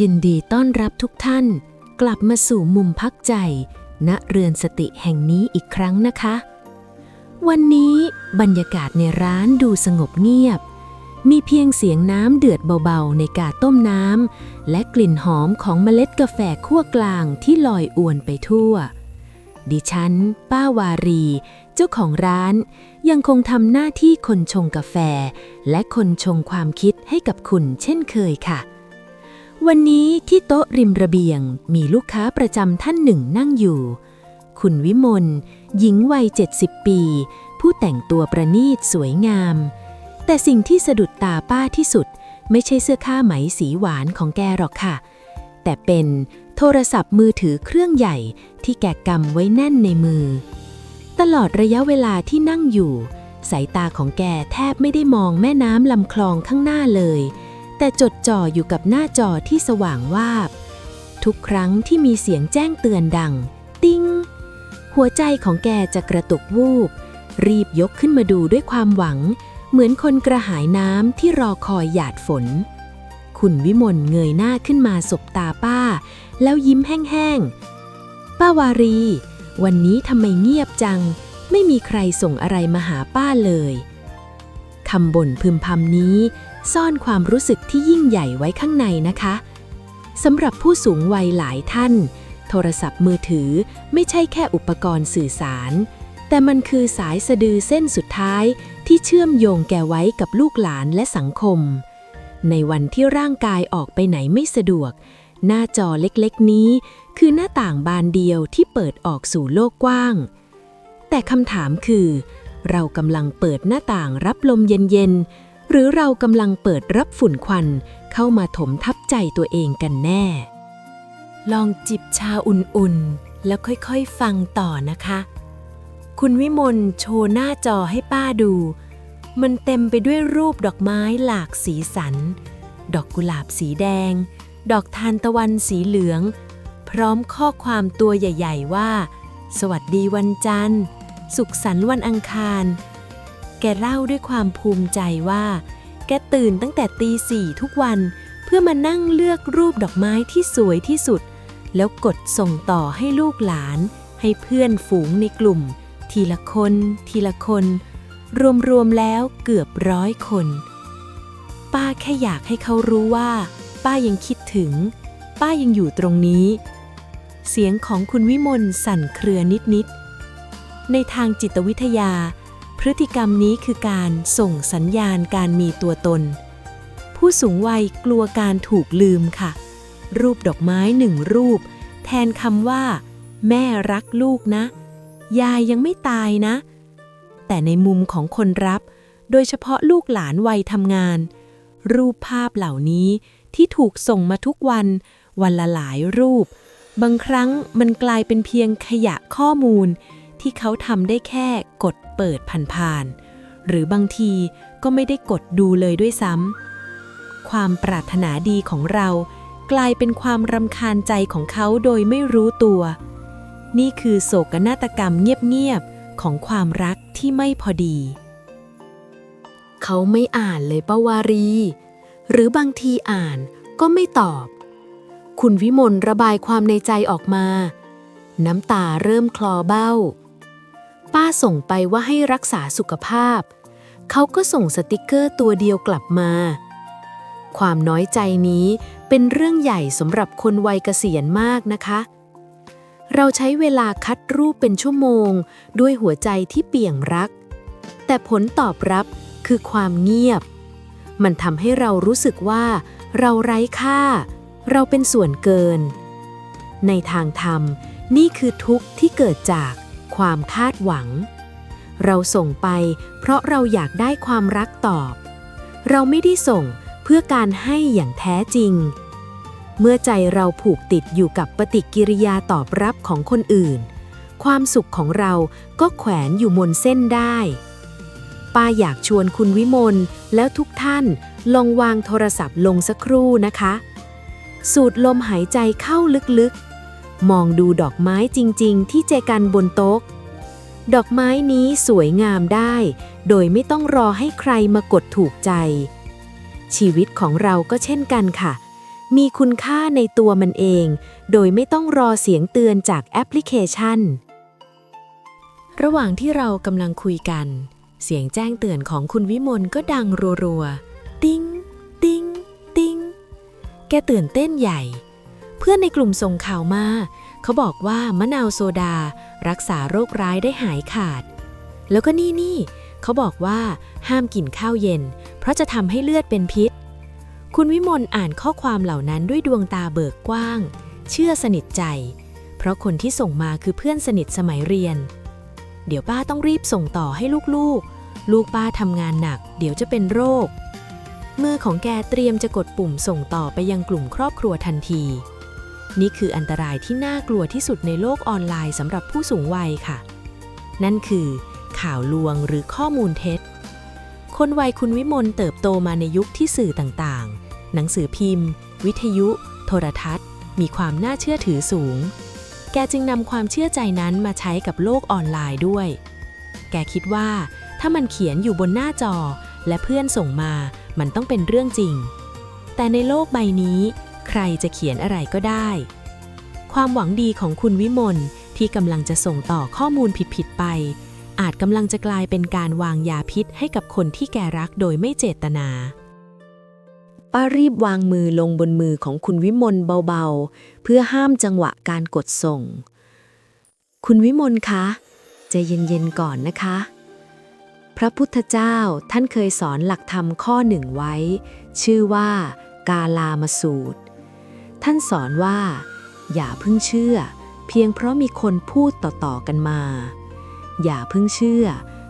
ยินดีต้อนรับทุกท่าน กลับมาสู่มุมพักใจ ณเรือนสติแห่งนี้อีกครั้งนะคะ วันนี้บรรยากาศในร้านดูสงบเงียบ มีเพียงเสียงน้ำเดือดเบาๆในกาต้มน้ำและกลิ่นหอมของเมล็ดกาแฟคั่วกลางที่ลอยอวนไปทั่ว ดิฉัน ป้าวารี เจ้าของร้านยังคงทำหน้าที่คนชงกาแฟ และคนชงความคิดให้กับคุณเช่นเคยค่ะ วันนี้ที่โต๊ะริมระเบียงมีลูกค้าประจำท่านหนึ่งนั่งอยู่ คุณวิมลหญิงวัย 70 ปี ผู้แต่งตัวประณีตสวยงาม แต่สิ่งที่สะดุดตาป้าที่สุด ไม่ใช่เสื้อผ้าไหมสีหวานของแกหรอกค่ะ แต่เป็นโทรศัพท์มือถือเครื่องใหญ่ที่แกกำไว้แน่นในมือ ตลอดระยะเวลาที่นั่งอยู่ สายตาของแกแทบไม่ได้มองแม่น้ำลำคลองข้างหน้าเลย แต่จดจ่ออยู่กับหน้าจอที่สว่างวาบ ทุกครั้งที่มีเสียงแจ้งเตือนดัง ติ้ง หัวใจของแกจะกระตุกวูบ รีบยกขึ้นมาดูด้วยความหวัง เหมือนคนกระหายน้ำที่รอคอยหยาดฝน คุณวิมลเงยหน้าขึ้นมาสบตาป้า แล้วยิ้มแห้งๆ ป้าวารี วันนี้ทำไมเงียบจัง ไม่มีใครส่งอะไรมาหาป้าเลยคำบ่นพึมพำนี้ ซ่อนความรู้สึกที่ยิ่งใหญ่ไว้ข้างในนะคะสำหรับผู้สูงวัยหลายท่าน โทรศัพท์มือถือไม่ใช่แค่อุปกรณ์สื่อสาร แต่มันคือสายสะดือเส้นสุดท้ายที่เชื่อมโยงแกไว้กับลูกหลานและสังคม ในวันที่ร่างกายออกไปไหนไม่สะดวก หน้าจอเล็กๆนี้ คือหน้าต่างบานเดียวที่เปิดออกสู่โลกกว้าง แต่คำถามคือ เรากำลังเปิดหน้าต่างรับลมเย็นๆ หรือเรากำลังเปิดรับฝุ่นควันเข้ามาถมทับใจตัวเองกันแน่ ลองจิบชาอุ่นๆ แล้วค่อยๆ ฟังต่อนะคะ คุณวิมลโชว์หน้าจอให้ป้าดู มันเต็มไปด้วยรูปดอกไม้หลากสีสัน ดอกกุหลาบสีแดง ดอกทานตะวันสีเหลือง พร้อมข้อความตัวใหญ่ ๆ ว่า สวัสดีวันจันทร์ สุขสันต์วันอังคาร แกเล่าด้วยความภูมิใจว่า แกตื่นตั้งแต่ตีสี่ทุกวันเพื่อมานั่งเลือกรูปดอกไม้ที่สวยที่สุด แล้วกดส่งต่อให้ลูกหลาน ให้เพื่อนฝูงในกลุ่ม ทีละคน ทีละคน รวมๆแล้วเกือบร้อยคน ป้าแค่อยากให้เขารู้ว่า ป้ายังคิดถึง ป้ายังอยู่ตรงนี้ เสียงของคุณวิมลสั่นเครือนิดๆในทางจิตวิทยา พฤติกรรมนี้คือการส่งสัญญาณการมีตัวตน ผู้สูงวัยกลัวการถูกลืมค่ะ รูปดอกไม้หนึ่งรูป แทนคำว่า แม่รักลูกนะ ยายยังไม่ตายนะ แต่ในมุมของคนรับ โดยเฉพาะลูกหลานวัยทำงาน รูปภาพเหล่านี้ที่ถูกส่งมาทุกวัน วันละหลายรูป บางครั้งมันกลายเป็นเพียงขยะข้อมูล ที่เขาทำได้แค่กดเปิดผ่านๆหรือบางทีก็ไม่ได้กดดูเลยด้วยซ้ำความปรารถนาดีของเรากลายเป็นความรำคาญใจของเขาโดยไม่รู้ตัว นี่คือโศกนาฏกรรมเงียบๆของความรักที่ไม่พอดี เขาไม่อ่านเลยป้าวารี หรือบางทีอ่านก็ไม่ตอบ คุณวิมลระบายความในใจออกมา น้ำตาเริ่มคลอเบ้า ป้าส่งไปว่าให้รักษาสุขภาพ เขาก็ส่งสติกเกอร์ตัวเดียวกลับมา ความน้อยใจนี้เป็นเรื่องใหญ่สำหรับคนวัยเกษียณมากนะคะ เราใช้เวลาคัดรูปเป็นชั่วโมง ด้วยหัวใจที่เปี่ยงรัก แต่ผลตอบรับคือความเงียบ มันทำให้เรารู้สึกว่า เราไร้ค่า เราเป็นส่วนเกิน ในทางธรรมนี่คือทุกข์ที่เกิดจาก ความคาดหวัง เราส่งไปเพราะเราอยากได้ความรักตอบ เราไม่ได้ส่งเพื่อการให้อย่างแท้จริง เมื่อใจเราผูกติดอยู่กับปฏิกิริยาตอบรับของคนอื่น ความสุขของเราก็แขวนอยู่บนเส้นได้ป้าอยากชวนคุณวิมลแล้วทุกท่านลองวางโทรศัพท์ลงสักครู่นะคะ สูดลมหายใจเข้าลึกๆ มองดูดอกไม้จริง ๆ ที่เจกันบนโต๊ะ ดอกไม้นี้สวยงามได้ โดยไม่ต้องรอให้ใครมากดถูกใจ ชีวิตของเราก็เช่นกันค่ะ มีคุณค่าในตัวมันเอง โดยไม่ต้องรอเสียงเตือนจากแอปพลิเคชัน ระหว่างที่เรากำลังคุยกัน เสียงแจ้งเตือนของคุณวิมลก็ดังรัวๆ ติ้ง ติ้ง ติ้ง แกตื่นเต้นใหญ่ เพื่อนในกลุ่มส่งข่าวมา เขาบอกว่ามะนาวโซดา รักษาโรคร้ายได้หายขาด แล้วก็นี่นี่เขาบอกว่าห้ามกินข้าวเย็น เพราะจะทำให้เลือดเป็นพิษ คุณวิมลอ่านข้อความเหล่านั้นด้วยดวงตาเบิกกว้าง เชื่อสนิทใจ เพราะคนที่ส่งมาคือเพื่อนสนิทสมัยเรียน เดี๋ยวป้าต้องรีบส่งต่อให้ลูกๆ ลูกป้าทำงานหนัก เดี๋ยวจะเป็นโรคมือของแกเตรียมจะกดปุ่มส่งต่อไปยังกลุ่มครอบครัวทันที นี่คืออันตรายที่น่ากลัวที่สุดในโลกออนไลน์สำหรับผู้สูงวัยค่ะ นั่นคือ ข่าวลวงหรือข้อมูลเท็จ คนวัยคุณวิมลเติบโตมาในยุคที่สื่อต่างๆ หนังสือพิมพ์ วิทยุ โทรทัศน์ มีความน่าเชื่อถือสูง แกจึงนำความเชื่อใจนั้นมาใช้กับโลกออนไลน์ด้วย แกคิดว่า ถ้ามันเขียนอยู่บนหน้าจอ และเพื่อนส่งมา มันต้องเป็นเรื่องจริง แต่ในโลกใบนี้ ใครจะเขียนอะไรก็ได้ ความหวังดีของคุณวิมลที่กำลังจะส่งต่อข้อมูลผิดๆไป อาจกำลังจะกลายเป็นการวางยาพิษให้กับคนที่แกรักโดยไม่เจตนา ป้ารีบวางมือลงบนมือของคุณวิมลเบาๆ เพื่อห้ามจังหวะการกดส่ง คุณวิมลคะใจเย็นๆก่อนนะคะ พระพุทธเจ้าท่านเคยสอนหลักธรรมข้อหนึ่งไว้ ชื่อว่า กาลามาสูตร ท่านสอนว่า อย่าเพิ่งเชื่อ เพียงเพราะมีคนพูดต่อๆกันมา อย่าเพิ่งเชื่อ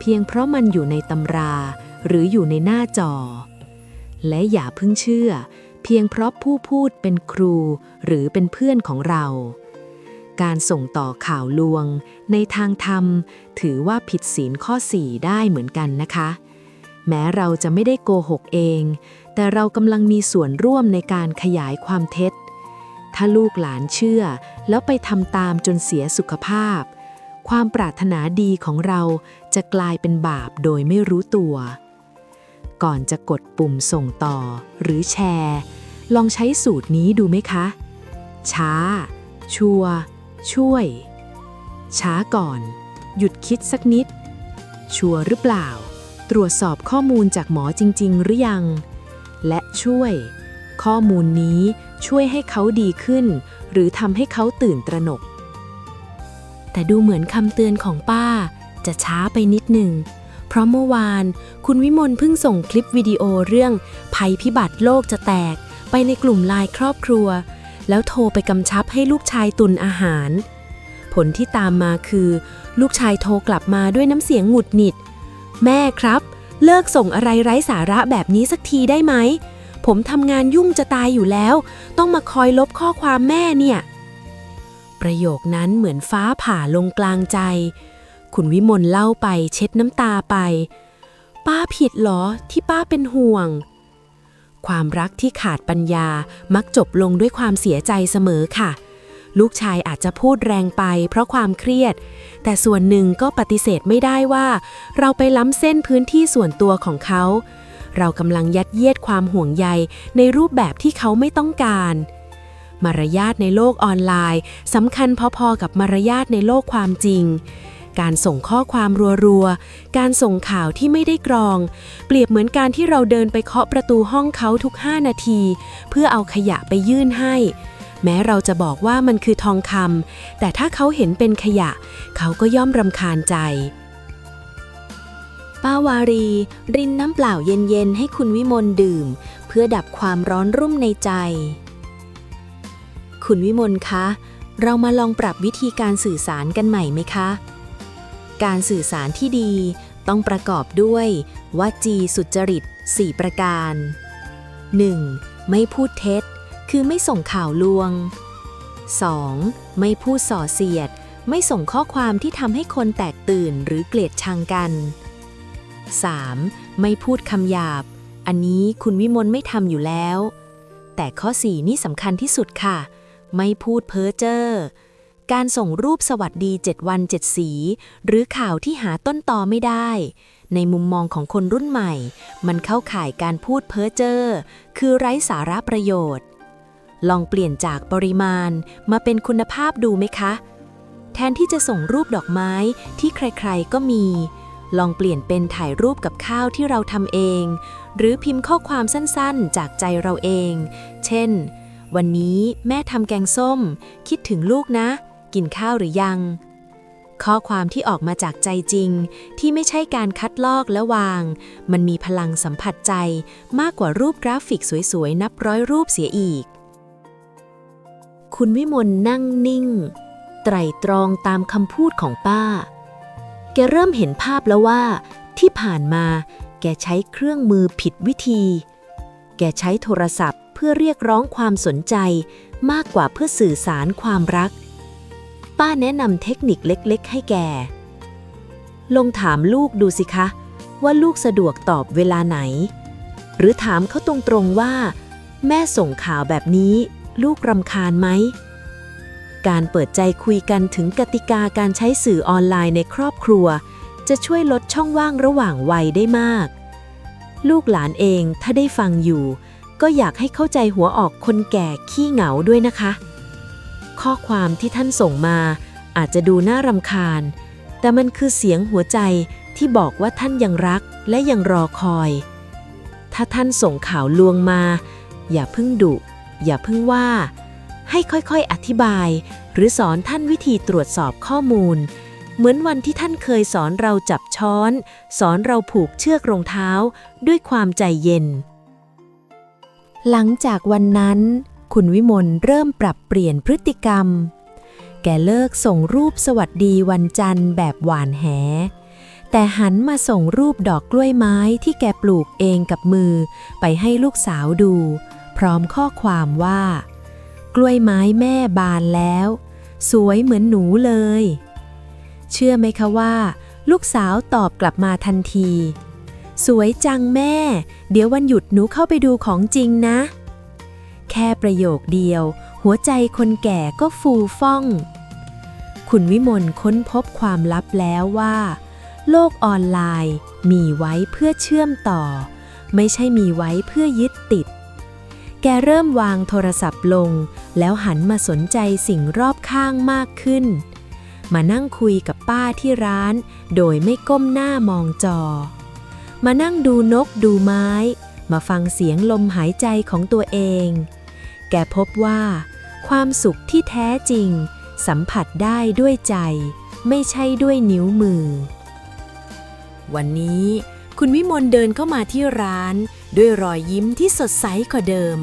เพียงเพราะมันอยู่ในตำรา หรืออยู่ในหน้าจอ และอย่าเพิ่งเชื่อ เพียงเพราะผู้พูดเป็นครู หรือเป็นเพื่อนของเรา การส่งต่อข่าวลวง ในทางธรรม ถือว่าผิดศีลข้อ4ได้เหมือนกันนะคะแม้เราจะไม่ได้โกหกเอง แต่เรากำลังมีส่วนร่วมในการขยายความเท็จ ถ้าลูกหลานเชื่อ แล้วไปทำตามจนเสียสุขภาพ ความปรารถนาดีของเราจะกลายเป็นบาปโดยไม่รู้ตัว ก่อนจะกดปุ่มส่งต่อ หรือแชร์ ลองใช้สูตรนี้ดูไหมคะ ช้า ชัว ช่วย ช้าก่อน หยุดคิดสักนิด ชัวหรือเปล่า ตรวจสอบข้อมูลจากหมอจริง ๆ หรือยัง และช่วย ข้อมูลนี้ ช่วยให้เขาดีขึ้น หรือทำให้เขาตื่นตระหนก แต่ดูเหมือนคำเตือนของป้า จะช้าไปนิดหนึ่ง เพราะเมื่อวานคุณวิมลเพิ่งส่งคลิปวิดีโอเรื่อง ภัยพิบัติโลกจะแตก ไปในกลุ่มไลน์ครอบครัว แล้วโทรไปกำชับให้ลูกชายตุนอาหาร ผลที่ตามมาคือ ลูกชายโทรกลับมาด้วยน้ำเสียงหงุดหงิด แม่ครับ เลิกส่งอะไรไร้สาระแบบนี้สักทีได้ไหม ผมทำงานยุ่งจะตายอยู่แล้ว ต้องมาคอยลบข้อความแม่เนี่ย ประโยคนั้นเหมือนฟ้าผ่าลงกลางใจ คุณวิมลเล่าไปเช็ดน้ำตาไป ป้าผิดหรอที่ป้าเป็นห่วง ความรักที่ขาดปัญญามักจบลงด้วยความเสียใจเสมอค่ะ ลูกชายอาจจะพูดแรงไปเพราะความเครียด แต่ส่วนหนึ่งก็ปฏิเสธไม่ได้ว่า เราไปล้ำเส้นพื้นที่ส่วนตัวของเขา เรากำลังยัดเยียดความห่วงใยในรูปแบบที่เขาไม่ต้องการ มารยาทในโลกออนไลน์สำคัญพอๆกับมารยาทในโลกความจริง การส่งข้อความรัวๆ การส่งข่าวที่ไม่ได้กรอง เปรียบเหมือนการที่เราเดินไปเคาะประตูห้องเขาทุก 5 นาที เพื่อเอาขยะไปยื่นให้แม้เราจะบอกว่ามันคือทองคำ แต่ถ้าเขาเห็นเป็นขยะ เขาก็ย่อมรำคาญใจ ป้าวารี รินน้ำเปล่าเย็นๆ ให้คุณวิมลดื่ม เพื่อดับความร้อนรุ่มในใจ คุณวิมลคะ เรามาลองปรับวิธีการสื่อสารกันใหม่ไหมคะ การสื่อสารที่ดีต้องประกอบด้วยวจีสุจริต 4 ประการ 1. ไม่พูดเท็จ คือไม่ส่งข่าวลวง 2. ไม่พูดส่อเสียด ไม่ส่งข้อความที่ทำให้คนแตกตื่นหรือเกลียดชังกัน 3. ไม่พูดคำหยาบ อันนี้คุณวิมลไม่ทำอยู่แล้ว แต่ข้อ 4 นี่สำคัญที่สุดค่ะ ไม่พูดเพ้อเจ้อการส่งรูปสวัสดี 7 วัน 7 สี หรือข่าวที่หาต้นตอไม่ได้ ในมุมมองของคนรุ่นใหม่ มันเข้าข่ายการพูดเพ้อเจ้อคือไร้สาระประโยชน์ ลองเปลี่ยนจากปริมาณมาเป็นคุณภาพดูไหมคะ แทนที่จะส่งรูปดอกไม้ที่ใครๆก็มี ลองเปลี่ยนเป็นถ่ายรูปกับข้าวที่เราทำเอง หรือพิมพ์ข้อความสั้นๆ จากใจเราเอง เช่น วันนี้แม่ทำแกงส้ม คิดถึงลูกนะ กินข้าวหรือยัง ข้อความที่ออกมาจากใจจริง ที่ไม่ใช่การคัดลอกและวาง มันมีพลังสัมผัสใจมากกว่ารูปกราฟิกสวยๆ นับร้อยรูปเสียอีก คุณวิมลนั่งนิ่ง ไตรตรองตามคำพูดของป้า กเริ่มเห็นภาพแล้วว่า ที่ผ่านมาแกใช้เครื่องมือผิดวิธี แกใช้โทรศัพท์เพื่อเรียกร้องความสนใจมากกว่าเพื่อสื่อสารความรัก ป้าแนะนำเทคนิคเล็กๆ ให้แก ลองถามลูกดูสิคะ ว่าลูกสะดวกตอบเวลาไหน หรือถามเขาตรงๆว่า แม่ส่งข่าวแบบนี้ ลูกรำคาญไหม การเปิดใจคุยกันถึงกติกาการใช้สื่อออนไลน์ในครอบครัว จะช่วยลดช่องว่างระหว่างวัยได้มาก ลูกหลานเองถ้าได้ฟังอยู่ ก็อยากให้เข้าใจหัวออกคนแก่ขี้เหงาด้วยนะคะ ข้อความที่ท่านส่งมาอาจจะดูน่ารำคาญ แต่มันคือเสียงหัวใจที่บอกว่าท่านยังรักและยังรอคอย ถ้าท่านส่งข่าวลวงมา อย่าเพิ่งดุ อย่าเพิ่งว่า ให้ค่อยๆ อธิบาย หรือสอนท่านวิธีตรวจสอบข้อมูล เหมือนวันที่ท่านเคยสอนเราจับช้อน สอนเราผูกเชือกรองเท้า ด้วยความใจเย็น หลังจากวันนั้น คุณวิมลเริ่มปรับเปลี่ยนพฤติกรรม แกเลิกส่งรูปสวัสดีวันจันทร์แบบหวานแห แต่หันมาส่งรูปดอกกล้วยไม้ที่แกปลูกเองกับมือ ไปให้ลูกสาวดู พร้อมข้อความว่า ล้วยไม้แม่บานแล้ว สวยเหมือนหนูเลย เชื่อไหมคะว่า ลูกสาวตอบกลับมาทันที สวยจังแม่ เดี๋ยววันหยุดหนูเข้าไปดูของจริงนะ แค่ประโยคเดียว หัวใจคนแก่ก็ฟูฟ่อง คุณวิมลค้นพบความลับแล้วว่า โลกออนไลน์มีไว้เพื่อเชื่อมต่อ ไม่ใช่มีไว้เพื่อยึดติดแกเริ่มวางโทรศัพท์ลง แล้วหันมาสนใจสิ่งรอบข้างมากขึ้น มานั่งคุยกับป้าที่ร้าน โดยไม่ก้มหน้ามองจอ มานั่งดูนกดูไม้ มาฟังเสียงลมหายใจของตัวเอง แกพบว่า ความสุขที่แท้จริง สัมผัสได้ด้วยใจ ไม่ใช่ด้วยนิ้วมือ วันนี้คุณวิมลเดินเข้ามาที่ร้าน ด้วยรอยยิ้มที่สดใสกว่าเดิม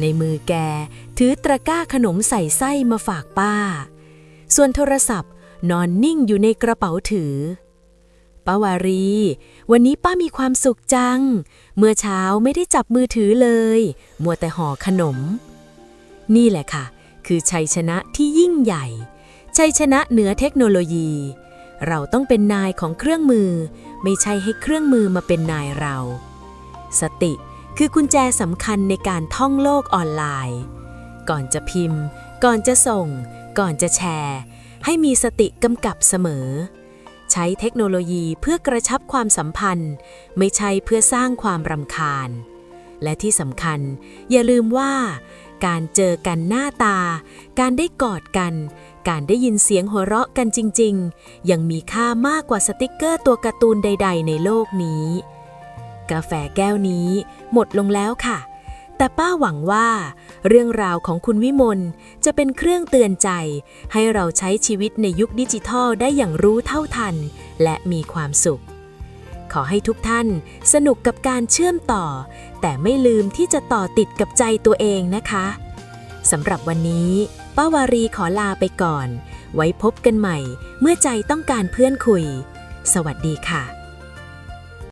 ในมือแก ถือตะกร้าขนมใส่ไส้มาฝากป้า ส่วนโทรศัพท์นอนนิ่งอยู่ในกระเป๋าถือ ป้าวารี วันนี้ป้ามีความสุขจัง เมื่อเช้าไม่ได้จับมือถือเลย มัวแต่ห่อขนม นี่แหละค่ะ คือชัยชนะที่ยิ่งใหญ่ ชัยชนะเหนือเทคโนโลยี เราต้องเป็นนายของเครื่องมือ ไม่ใช่ให้เครื่องมือมาเป็นนายเรา สติ คือกุญแจสำคัญในการท่องโลกออนไลน์ ก่อนจะพิมพ์ ก่อนจะส่ง ก่อนจะแชร์ ให้มีสติกำกับเสมอ ใช้เทคโนโลยีเพื่อกระชับความสัมพันธ์ ไม่ใช่เพื่อสร้างความรำคาญ และที่สำคัญ อย่าลืมว่า การเจอกันหน้าตา การได้กอดกัน การได้ยินเสียงหัวเราะกันจริง ๆ ยังมีค่ามากกว่าสติกเกอร์ตัวการ์ตูนใด ๆ ในโลกนี้ กาแฟแก้วนี้ หมดลงแล้วค่ะ แต่ป้าหวังว่า เรื่องราวของคุณวิมลจะเป็นเครื่องเตือนใจ ให้เราใช้ชีวิตในยุคดิจิทัลได้อย่างรู้เท่าทัน และมีความสุข ขอให้ทุกท่านสนุกกับการเชื่อมต่อ แต่ไม่ลืมที่จะต่อติดกับใจตัวเองนะคะสำหรับวันนี้ ป้าวารีขอลาไปก่อน ไว้พบกันใหม่ เมื่อใจต้องการเพื่อนคุย สวัสดีค่ะ